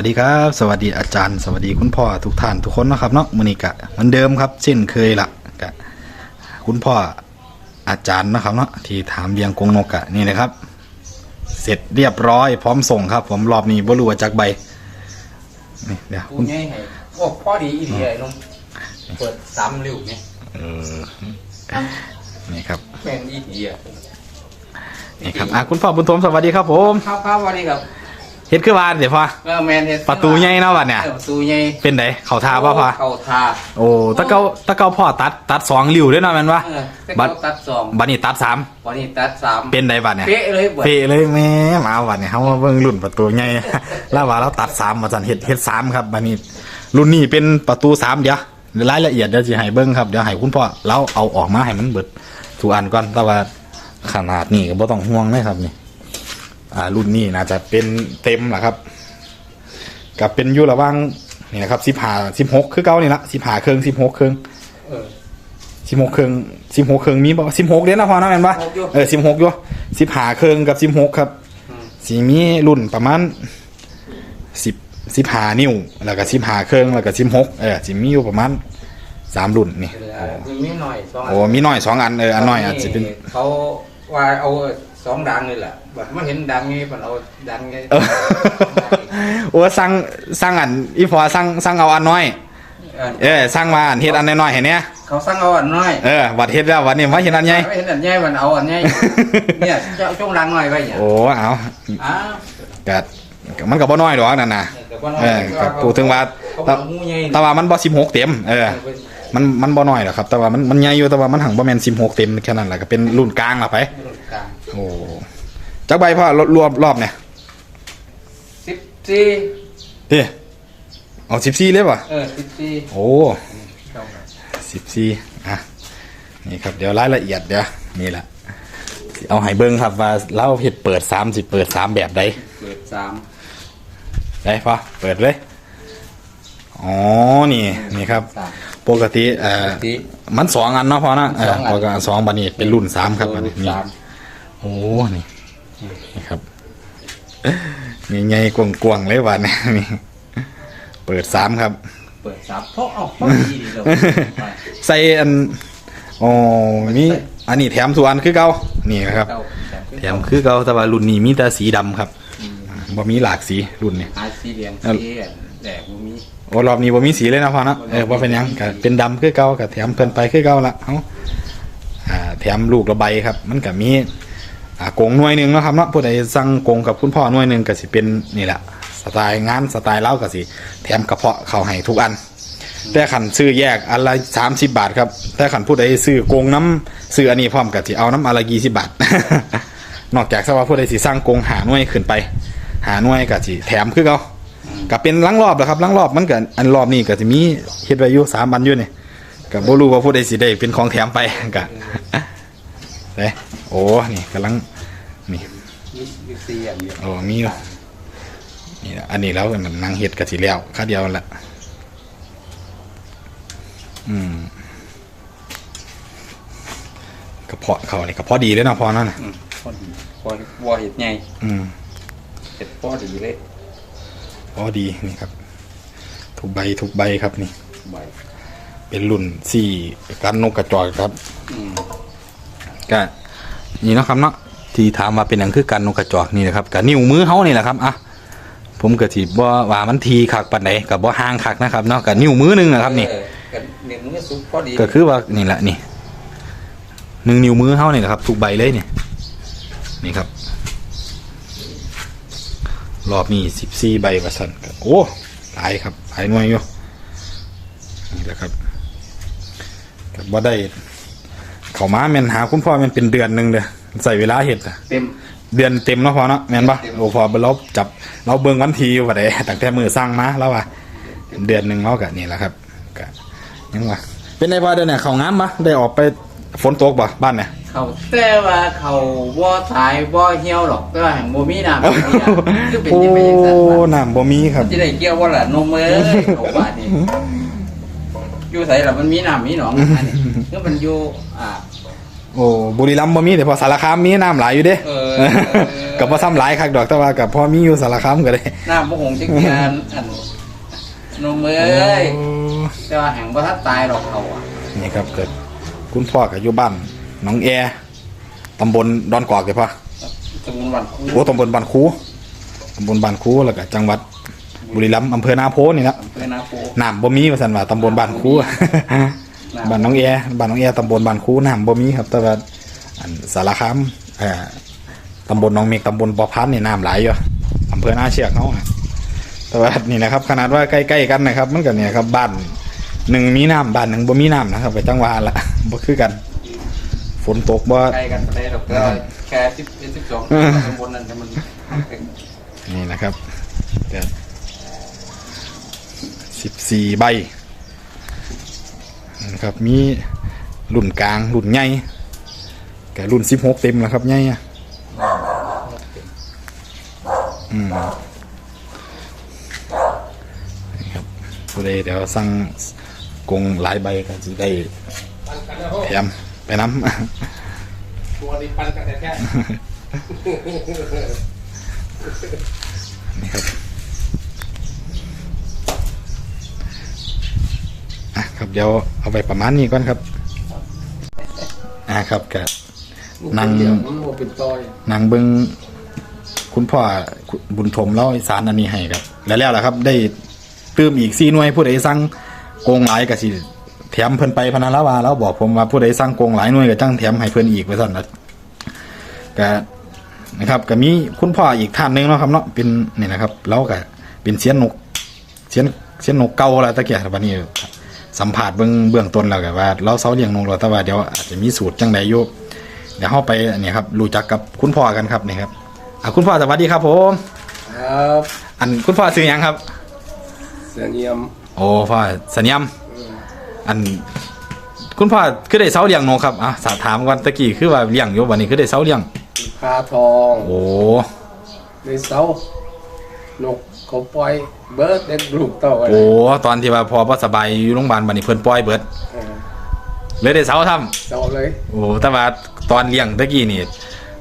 สวัสดีครับ สวัสดีอาจารย์ สวัสดีคุณพ่อทุกท่านทุกคนนะครับเนาะมือนี้กะเหมือนเดิมครับเช่นเคยละกะคุณพ่ออาจารย์นะครับเนาะที่ถามเบียงกงนกกะนี่นะครับ เสร็จเรียบร้อยพร้อมส่งครับ ผมรอบนี้บ่รู้ว่าจักใบนี่เดี๋ยวกูคุณง่ายให้โอ้พ่อดีอีดีไอ้นุ่มเปิดซ้ำเร็วไงเออนี่ครับแม่งอีดีอะนี่ครับอะคุณพ่อบุญทมสวัสดีครับผม ครับครับสวัสดีครับ เฮ็ดคือวานเดี๋ยวพ่อเออแมนเฮ็ดประตูใหญ่เนาะบัดเนี่ยออประตูใหญ่เป็นไดเขาทาป่ะพ่อเข้าทาโอ้ตะเกาตะเกาพ่อตัดตัดสองริ้วด้วยเนาะแม่นวะเออแต่บัดเขาตัดสองบัดนี้ตัดสามวันนี้ตัดสามเป็นไดบัดเนี่ยเป๊ะเลยเบิดเปะเลยแม่มาวันนี้เขามาเบิ่งรุ่นประตูใหญ่ แล้วว่าเราตัดสามมาสันเฮ็ดเฮ็ดสามครับบัดนี้ รุ่นนี้เป็นประตูสามเดี๋ยวรายละเอียดเดี๋ยวสิให้เบิ่งครับเดี๋ยวให้คุณพ่อเราเอาออกมาให้มันเบิดทุกอันก่อนแต่ว่าขนาดนี้ก็บ่ต้องห่วงนะครับนี่ อ่ารุ่นนี้น่าจะเป็นเต็มแหละครับกับเป็นอยู่ระหว่างนี่นะครับสิบห้าสิบหกคือเก่านี่ละสิบห้าเครื่องสิบหกเครื่องเออสิบหกเครื่องสิบหกเครื่องมีบ่สิบหกเด้นะพอนะแม่นปะ16อยู่เออสิบหกอยู่สิบห้าเครื่องกับสิบหกครับอืมสีมีรุ่นประมาณสิบสิบห้านิ้วแล้วก็สิบห้าเครื่องแล้วก็สิบหกเออสิมีอยู่ประมาณสามรุ่นนี่เออมีนิดหน่อยสองอันโอ้มีน้อยสองอันเอออันน้อยอาจจะเป็นเขาว่าเอา สองดังนี่แหละบัดมาเห็นดังนี่มันเอาดังไงเออโอ้สั่งสั่งอันอีพอสั่งสั่งเอาอันน้อย เออเออสั่งมาอันเฮ็ดอันน้อยๆให้เนี่ยเขาสั่งเอาอันน้อยเออวัดเฮ็ดแล้ววันนี้มาเห็นอันใหญ่ไม่เห็นอันใหญ่มันเอาอันใหญ่เนี่ยเจ้าช่วงดังหน่อยไว้เนี่ยโอ้เอาอ้าวก็ก็มันก็บ่น้อยดอกนั่นน่ะแต่ว่าน้อยเออก็พูดถึงว่าเขาบอกงูใหญ่แต่ว่ามันบ่16เต็มเออมันมันบ่น้อยหรอกครับ แต่ว่ามันมันใหญ่อยู่แต่ว่ามันหังบ่แม่น16เต็มแค่นั้นแหละก็เป็นรุ่นกลางละไปกลาง โอ้จักใบพ่อรวมรอบเนี่ยสิบสี่เด้เอา14เลยป่ะเออสิบสี่โอ้14อะนี่ครับเดี๋ยวรายละเอียดเดี๋ยวนี่แหละสิเอาให้เบิ่งครับว่าเราเฮ็ดเปิด3สิเปิด3แบบใดเปิดสามได้พ่อเปิดเลยอ๋อนี่นี่ครับสามปกติเอ่อปกติมันสองอันเนาะพ่อนะเออสองอันปกติสองบันนี้เป็นรุ่นสามครับอันนี้เออนี่สาม โอ้นี่นี่ครับนี่ไงกวงกวงๆเลยวันนี้นี่เปิดสามครับ เปิดสามเพราะเอาเพราะดีดีเลยใส่อันอ๋อนี่อันนี้แถมส่วนคือเก่านี่นะครับเก้าแถมคือเก่าแต่ว่ารุ่นนี้มีแต่สีดำครับบ่มีหลากสีรุ่นนี้หาสีเหลืองสีแดงบ่มีโอ้รอบนี้บ่มีสีเลยนะพ่อเนาะเออว่าเป็นหยังก็เป็นดำคือเก่าก็แถมเพิ่นไปคือเก่าละเอ้าอ่าแถมลูกระใบครับ มันก็มี อ่ากงหน่วยหนึ่งนะครับเนาะผู้ใดสั่งกงกับคุณพ่อหน่วยหนึ่งก็สิเป็นนี่แหละสไตล์งานสไตล์เล่าก็สิแถมกระเพาะเข้าให้ทุกอัน แต่ขันซื้อแยกอันละ30บบาทครับ แต่ขันผู้ใดซื้อกงน้ำซื้ออันนี้พร้อมก็สิเอาน้ำอันละ20บบาท นอกจากสว่าผู้ใดสิสร้างกงหาหน่วยขึ้นไป หาหน่วยก็สิแถมคือเก่าก็เป็นลังรอบแหละครับลังรอบมันก็อันรอบนี้ก็จะมีเฮ็ดไว้อยู่สามอันอยู่นี่ก็บ่รู้ว่าผู้ใดสิได้เป็นของแถมไปก็เด้โอ้นี่กำลัง นี่มีมีสีอย่างเดียวโอ้มีอยู่นี่นะอันนี้แล้วมันนั่งเฮ็ดก็สิแล้วค่าเดียวนั่นละอืมกระเพาะเขานี่กระเพาะดีเลยเนาะพอนั่นน่ะอืมพอดีพอวอเห็ดใหญ่อืม เห็ดพอดีเลยพอดีนี่ครับ ทุกใบทุกใบครับนี่ ใบเป็นรุ่นสี่กันนกกระจอกครับ อืม ก็นี่เนาะครับเนาะ ที่ถามว่าเป็นหยังคือการนกกระจอกนี่นะครับกับนิ้วมือเฮานี่แหละครับอะผมก็สิบ่ว่ามันทีคักปานใดก็บ่ห่างคักนะครับเนาะกับนิ้วมือหนึงนะครับนี่ เออกันหนึ่งมือสุกพอดีก็คือว่านี่แหละนี่หนึ่งนิ้วมือเฮานี่แหละครับทุกใบเลยนี่นี่ครับ รอบนี้14ใบว่าซั่นก็โอ้หลายครับหลายหน่วยอยู่นี่แหละครับก็บ่ได้ เข้ามาแม่นหาคุณพ่อแม่นเป็นเดือนหนึงเด้อ ใส่เวลาเฮ็ดอะเต็ม เดือนเต็มเนาะพอเนาะแม่นปะเต็ม โอ้พอเราจับเราเบิ่งวันทีว่าได้ตั้งแต่มือสร้างมาแล้วว่าเดือนหนึ่งเรากะนี่แหละครับกะยังว่าเป็นไงพอเดือนเนี่ยเขางามปะได้ออกไปฝนตกปะบ้านเนี่ย เขาแต่ว่าเขาบ่ตายบ่เหี่ยวหรอกแต่ว่าแห่งบ่มีน้ำมีอะคือเป็นโอ้ยังไงจังซั่นวะน้ำบ่มีครับ จะได้เกี่ยวว่าล่ะนมเอ้ยเขาว่านี่อยู่ไสล่ะมันมีน้ำมีหนองอันนี้คือมันอยู่อ่า โอ้บุรีรัมย์บ่มีแต่พอสารคามมีน้ำหลายอยู่เด้เออ กับบ่ซ้ำหลายคักดอกแต่ว่ากับพอมีอยู่สารคามก็ได้น้ำบ่หงจักเทียนอันนมเอ้ยโอ้แต่ว่าแห่งบ่ทันตายหรอกเขาอะนี่ครับเกิดคุณพ่อกับอยู่บ้านหน้องแอตำบลดอนกอกเลยพ่อสมุนวันคูโอ้ตำบลบ้านคูตำบลบ้านคูแล้วก็จังหวัดบุรีรัมย์อำเภอนาโพนี่ละอำเภอนาโพน้ำบ่มีว่าซั่นว่าตำบลบ้านคู บ้านน้องแอบ้านน้องแอตำบลบ้านคูน้ำบ่มีครับ แต่ว่าอันสารคามเอ่อตำบลหน้องเมฆตำบลปอพันนี่น้ำหลายอยู่อำเภอนาเชือกเฮาอะแต่ว่านี่นะครับ ขนาดว่าใกล้ๆกันนะครับ มันก็เนี่ยครับบ้านหนึ่งมีน้ำบ้านหนึ่งบ่มีน้ำนะครับ ไปจังหวะละบ่คือกัน ฝนตกบ่ใกล้กันไปหรอกก็แค่สิบเอ็ดสิบสองเออตำบลนั้นแต่มันนี่นะครับเดี๋ยวสิบสี่ใบ นะครับ มีรุ่นกลางรุ่นใหญ่แกรุ่นสิบหกเต็มแล้วครับใหญ่อะอืมนี่ครับผู้ใดเดี๋ยวสั่งกงหลายใบก็จะได้แถมไปน้ำตัวนี้ปันกันแต่แค่นี่ครับอะครับ เดี๋ยวเอาไปประมาณนี้ก่อนครับ อะครับกับนั่งเดี๋ยวมันบ่เป็นต้อยนางเบิงคุณพ่อบุญถมเล่าอีสารอันนี้ให้ครับ แล้วแล้วล่ะครับ ได้เติมอีกสี่หน่วยผู้ใดสั่งโกงหลายก็สิแถมเพิ่นไปพนันละวาแล้วบอกผมว่าผู้ใดสั่งโกงหลายหน่วยก็จังแถมให้เพิ่นอีกไว้สั่นนะก็นะครับก็มีคุณพ่ออีกท่านหนึงเนาะครับเนาะเป็นนี่นะครับเราก็เป็นเสียนนกเสียนเสียนนกเก่าแล้วตะเกียบบัดนี้ สัมผัสเบื้องเบื้องต้นแล้วก็ว่า เราเสาเลี้ยงนกแล้วแต่ว่าเดี๋ยวอาจจะมีสูตรจังใดอยู่เดี๋ยวเราไปเนี่ยครับรู้จักกับคุณพ่อกันครับนี่ครับอะคุณพ่อสวัสดีครับผมครับอันคุณพ่อซื้อหยังครับเสียงเยี่ยมโอ้พ่อสัญญามอันคุณพ่อคือได้เสาเลี้ยงนกครับอะสอบถามก่อนตะกี้คือว่าเลี้ยงอยู่วันนี้คือได้เสาเลี้ยงพาทองโอ้ในเสานก เขาปล่อยเบิร์ดเด็กลูกเต่าอะไรโอ้ตอนที่ว่าพ่อบ่สบายอยู่โรงพยาบาลบัดนี้เพิ่นปล่อยเบิดเออเลยได้เสาทำเสาเลย โอ้แต่ว่าตอนเลี้ยงตะกี้นี่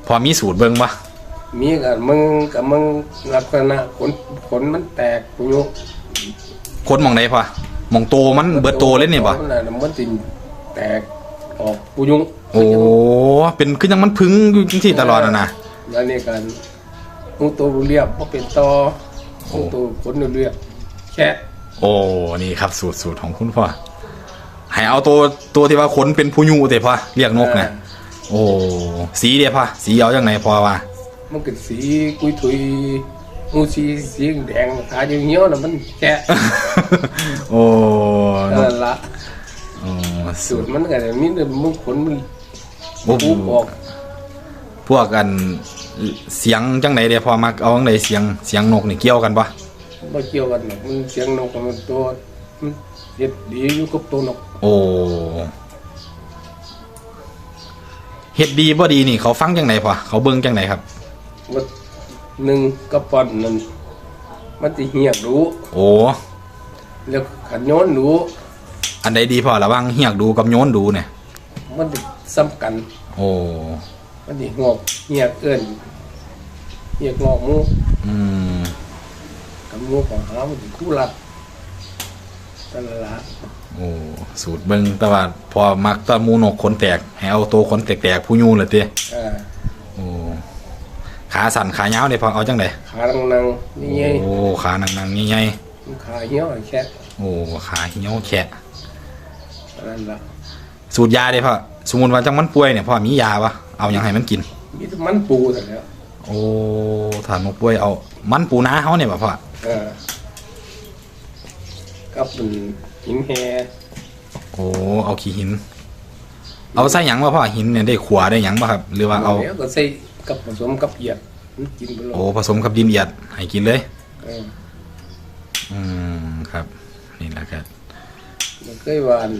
พอมีสูตรเบิ่งบ่มีกับมึงกับมึงลักษณะขนขนมันแตกปุยุคนหมองใดพ่อหมองโตมันเบิดโตเลยนี่บ่มันน่ะมันติแตกออกปุยุโอ้เป็นคือยังมันพึ่งอยู่จังซี่ตลอดน่ะนะ แล้วนี่กันหูตัวเรียบเพราะเป็นตอ หูตัวขนเรียบแค่โอ้นี่ครับสูตรสูตรของคุณพ่อให้เอาตัวตัวที่ว่าขนเป็นผู้ยูเตพ่อเรียกนกเนี่ยโอ้สีเดียพ่อสีเอาอย่างไหนพ่อว่ามันก็สีกุยถุยมูสีสีแดงขาเหี่ยวๆน่ะมันแค่โอ้นนั่กนละโอ้สูสูตตรรมันก็จะมีแต่มันขนมันโอ้ปูออกพวกกัน เสียงจังไหนเดียพ่อมักเอาจังไหนเสียงเสียงนกนี่เกี่ยวกันปะบ่เกี่ยวกันหรอกมันเสียงนกกับมันตัวมันเฮ็ดดีอยู่กับตัวนกโอ้เฮ็ดดีบ่ดีนี่เขาฟังจังไหนพ่อเขาเบิ่งจังไหนครับว่าหนึ่งกระป๋อนนั่นมันสิเหียกรู้โอ้แล้วขันโยนรู้อันใดดีพ่อระหว่างเฮียกดูกับโยนดูเนี่ยมันสิซ้ำกัน โอ้ มันสิงอกเหียกเอิ้นเหียกงอกหมูอืมกับหมูของหามันสิคู่รัดนั่นล่ะโอ้สูตรเบิ่งแต่ว่าพอมักแตะมูนกขนแตกให้เอาตัวขนแตกๆผู้ยูเลยเต้อ่าโอ้ขาสั่นขายาวเด้พอเอาจังไดขานังๆนี่ไงโอ้ขานังๆใหญ่ขาเหี่ยวแค่ๆโอ้ขาเหี่ยวแฉะนั่นล่ะสูตรยาเด้พ่อสมมุติว่าจังมันป่วยเนี่ยพ่อมียาปะ เอาหยังให้มันกิน มีแต่มันปูแต่แล้วโอ้ถ้านกป่วยเอา มันปูนาเฮาเนี่ยบ่พ่อเออกับเป็นหินแฮโอ้เอาขี้หิน เอาใส่หยังบ่พ่อหินเนี่ยได้ขัวได้หยังบ่ครับ หรือว่าเอา แล้วก็ใส่กับผสมกับเหยียดมันกินไปเลยโอ้ผสมกับดินเอียดให้กินเลย เอออืมครับ นี่แหละครับมันเคยว่าอัน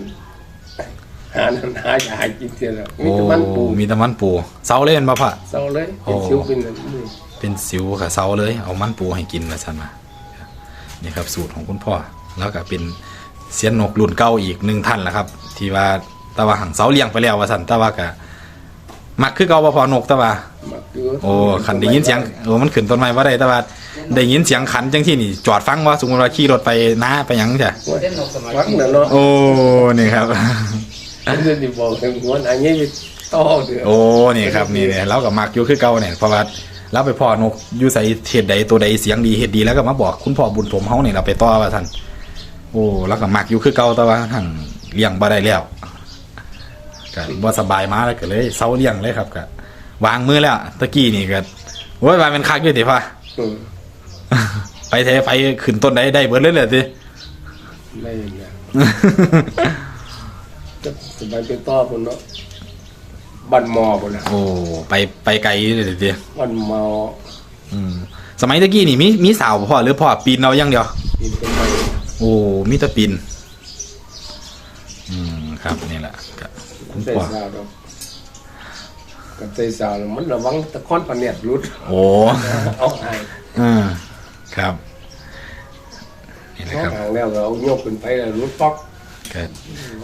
หานันหาอยาหากินเท่าแล้วมีโอ้แต่มันปูมีแต่มันปูเซาเล่นมาพะเศร้าเลยโอ้เป็นชิวเป็นอันนี้เป็นสิวกับเซาเลย เอามันปูให้กินมาสันมานี่ครับสูตรของคุณพ่อ แล้วก็เป็นเสียนนกรุ่นเก่าอีกหนึ่งท่านแหละครับ ที่ว่าแตะว่าหังเสาเลี้ยงไปแล้วว่าสันแตะว่ากะมักคือเก่าบ่พอนกแต่ว่า มักอยู่โอ้ขันได้ยินเสียงโอ้มันขึ้นต้นไม้บ่ได้แต่ว่าได้ยินเสียงขันจังที่นี่จอดฟังว่าสมมุติว่าขี่รถไปนาไปหยังจ้ะเล่นนกสมาฟังธิน่ะเนาะโอ้นี่ครับ อันนี้สิบอกถึงหัวอันนี้ต่อเดือดโอ้นี่ครับนี่เนี่ยเราก็มักอยู่คือเก่าเนี่ยเพราะว่าเราไปพ่อนกอยู่ใส่เฮ็ดใดตัวใดเสียงดีเฮ็ดดีแล้วก็มาบอกคุณพ่อบุญถมเฮานี่เราไปต่อว่าท่านโอ้เราก็มักอยู่คือเก่าแต่ว่าทั้งเลี้ยงบ่ได้แล้วก็บ่สบายมาแล้วก็เลยเซาเลี้ยงเลยครับก็วางมือแล้วตะกี้นี่ก็โอ้ยว่ามันคักอยู่ติพ่ออืมไปเทไปขึ้นต้นใดได้เบิดเลยเลยติได้เนี่ย จะสบายเป็นต่อพุ่นเนาะบ้านหมอพุ่นน่ะโอ้ไปไปไกลเลยติบ้านหมออืมสมัยตะกี้นี่มีมีสาวบ่พ่อหรือพ่อปีนเอาอย่างเดียวกินเป็นไปโอ้มีแตะปินอืมครับนี่แหละก็คุณใส่พ่อสาวดอกกับใส่สาวแล้วมันระวังตะคอนปะเนียดรุดโอ้เอาหายอืมครับนี่แหละเอาครับ หางแล้วก็เอาโยกขึ้นไปแล้วรุดปอก ก็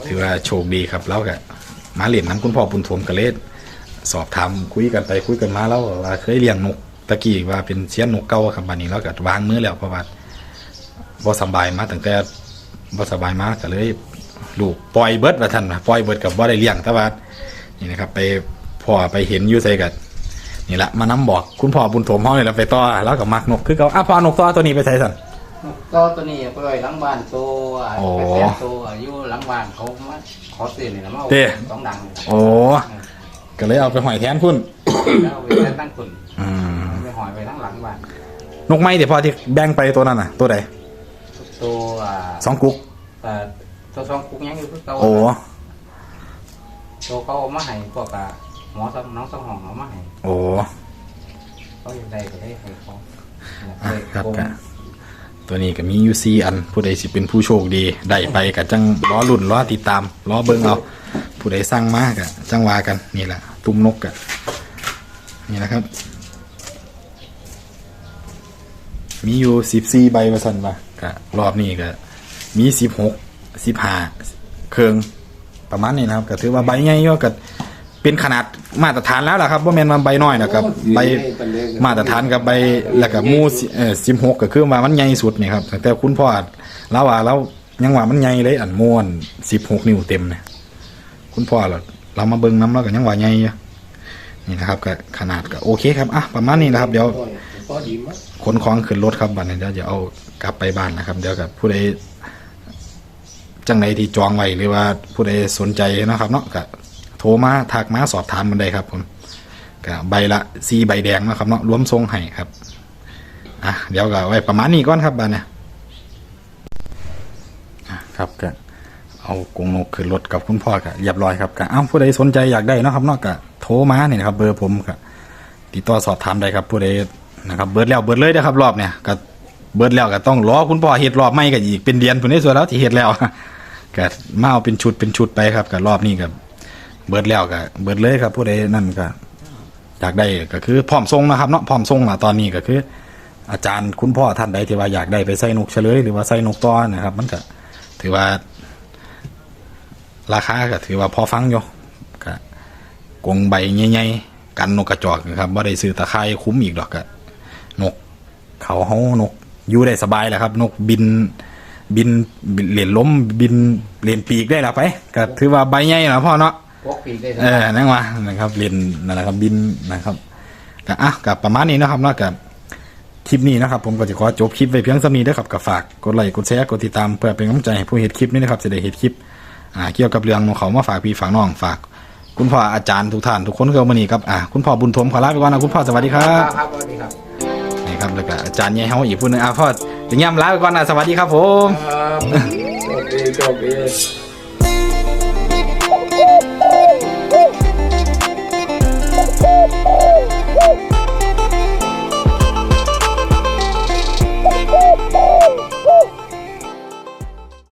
ถือว่าโชคดีครับแล้วก็มาเรียนน้ำคุณพ่อบุญถมกระเลศสอบถามคุยกันไปคุยกันมาแล้วว่าเคยเลี้ยงนกตะกี้ว่าเป็นเชียนนกเก่าครับบัดนี้แล้วก็วางมือแล้วเพราะว่าบ่สบายมาตั้งแต่บ่สบายมาก็เลยลูกปล่อยเบิดว่าท่านปล่อยเบิดกับบ่ได้เลี้ยงแต่ว่านี่นะครับ ไปพ่อไปเห็นอยู่ใส่กันนี่แหละมานํบอกคุณพ่อบุญถมเฮานี่แหละไปต่อแล้วก็มักนกคือเขาอะพ่อนกต่อตัวนี้ไปใส่สั่น กก็ตัวนี้ไปไว้หลังบ้านโตอะโอ้ไปแฝงโตอะอยู่หลังบ้านเขามาขอซื้อนี่นะมาเอาเด้ สองดังโอ้ก็เลยเอาไปหอยแทนคุณแล้วเอาไปแฝงตั้งคุณอืมไปหอยไว้ทั้งหลังบ้านนกไม้เดี๋ยวพ่อที่แบ่งไปตัวนั้นน่ะ ตัวใดตัวอ่าสองกุ๊กเอ่อตัวสองกุ๊กยังอยู่คือเก่าโอ้ตัวเขาเอามาให้พวกอะหมอสมน้องสมองเอามาให้โอ้ เขาอยากได้ก็ได้ให้เขาอะครับกะ ตัวนี้ก็มีอยู่สี่อัน ผู้ใดสิเป็นผู้โชคดีได้ไปกะจังล้อลุ่นล้อติดตามล้อเบิ่งเอาผู้ใดสร้างมากอะจังวากันนี่แหละตุ้มนกกะนี่นะครับ มีอยู่สิบสี่ใบประสันว่ากะรอบนี้ก็มีสิบหกสิบห้าเครื่องประมาณนี้นะครับก็ถือว่าใบใหญ่ก็ก็ เป็นขนาดมาตรฐานแล้วล่ะครับว่าแม่นมาใบน้อยนะครับใบมาตรฐานกับใบแล้วก็หมูสิเอ่อสิบหกก็คือว่ามันใหญ่สุดนี่ครับแต่คุณพ่อเราว่าเรายังว่ามันใหญ่เลยอันม้วนสิบหกนิ้วเต็มเนี่ยคุณพ่อเราเรามาเบิ่งน้ำแล้วก็ยังว่าใหญ่อยู่นี่นะครับก็ขนาดก็โอเคครับอะประมาณนี้นะครับ เดี๋ยวพอดีมั้ยขนของขึ้นรถครับบัดนี้เดี๋ยวจะเอากลับไปบ้านนะครับ เดี๋ยวกับผู้ใดจังใดที่จองไว้หรือว่าผู้ใดสนใจนะครับเนาะก็โทรมาทักมาสอบถามมันได้ครับผมก็ใบละสีใบแดงนะครับเนาะรวมทรงให้ครับอะเดี๋ยวก็ไว้ประมาณนี้ก่อนครับบัดเนี่ยครับก็เอากงนกขึ้นรถกับคุณพ่อก็เรียบร้อยครับก็อ้าวผู้ใดสนใจอยากได้นะครับเนาะก็โทรมาเนี่นะครับ เบอร์ผมก็ติดต่อสอบถามได้ครับผู้ใดนะครับเบิดแล้วเบิดเลยนะครับรอบเนี่ยก็เบิดแล้วก็ต้องรอคุณพ่อเฮ็ดรอบใหม่ก็อีกเป็นเดือนพุ่นนี้ส่วนแล้วที่เฮ็ดแล้วก็มาเอาเป็นชุดเป็นชุดไปครับก็รอบนี้ก็ เบิดแล้วก็เบิดเลยครับ ผู้ใดนั่นก็อยากได้ก็คือพร้อมทรงนะครับเนาะพร้อมทรงล่ะตอนนี้ก็คือ อาจารย์คุณพ่อท่านใดที่ว่าอยากได้ไปใส่นกเฉลย หรือว่าใส่นกต้อนะครับ มันก็ถือว่า ราคาก็ถือว่าพอฟังอยู่ก็กงใบใหญ่ๆกันนกกระจอกนะครับว่าได้ซื้อตะไคร้คุ้มอีกดอกกะนก เขาเฮานกอยู่ได้สบายแหละครับ นกบินบินบินเหรียญล้มบินเหรียญปีกได้ละไปก็ถือว่าใบใหญ่นะพ่อเนาะ พวกปีกได้เออนั่งว่านะครับเรียนนั่นแหละครับบินนะครับก็อะกับประมาณนี้นะครับเนาะกับคลิปนี้นะครับ ผมก็จะขอจบคลิปไว้เพียงสำนี้นะครับกับฝากกดไลค์กดแชร์กดติดตามเพื่อเป็นกำลังใจให้ผู้เห็นคลิปนี้นะครับจะได้เห็นคลิปอ่าเกี่ยวกับเรื่องของเขามาฝากพี่ฝากน้องฝาก คุณพ่ออาจารย์ทุกท่านทุกคนเข้ามานี่ครับอ่าคุณพ่อบุญทมขอลาไปก่อนนะคุณพ่อสวัสดีคครัรับบครับสวัสดีครับนี่ครับแล้วก็อาจารย์ใหญ่เฮาอีกผู้หนึงอ่าพ่อถึงย่ำลาไปก่อนนะสวัสดีครับผม ครับโชคดีโชคดี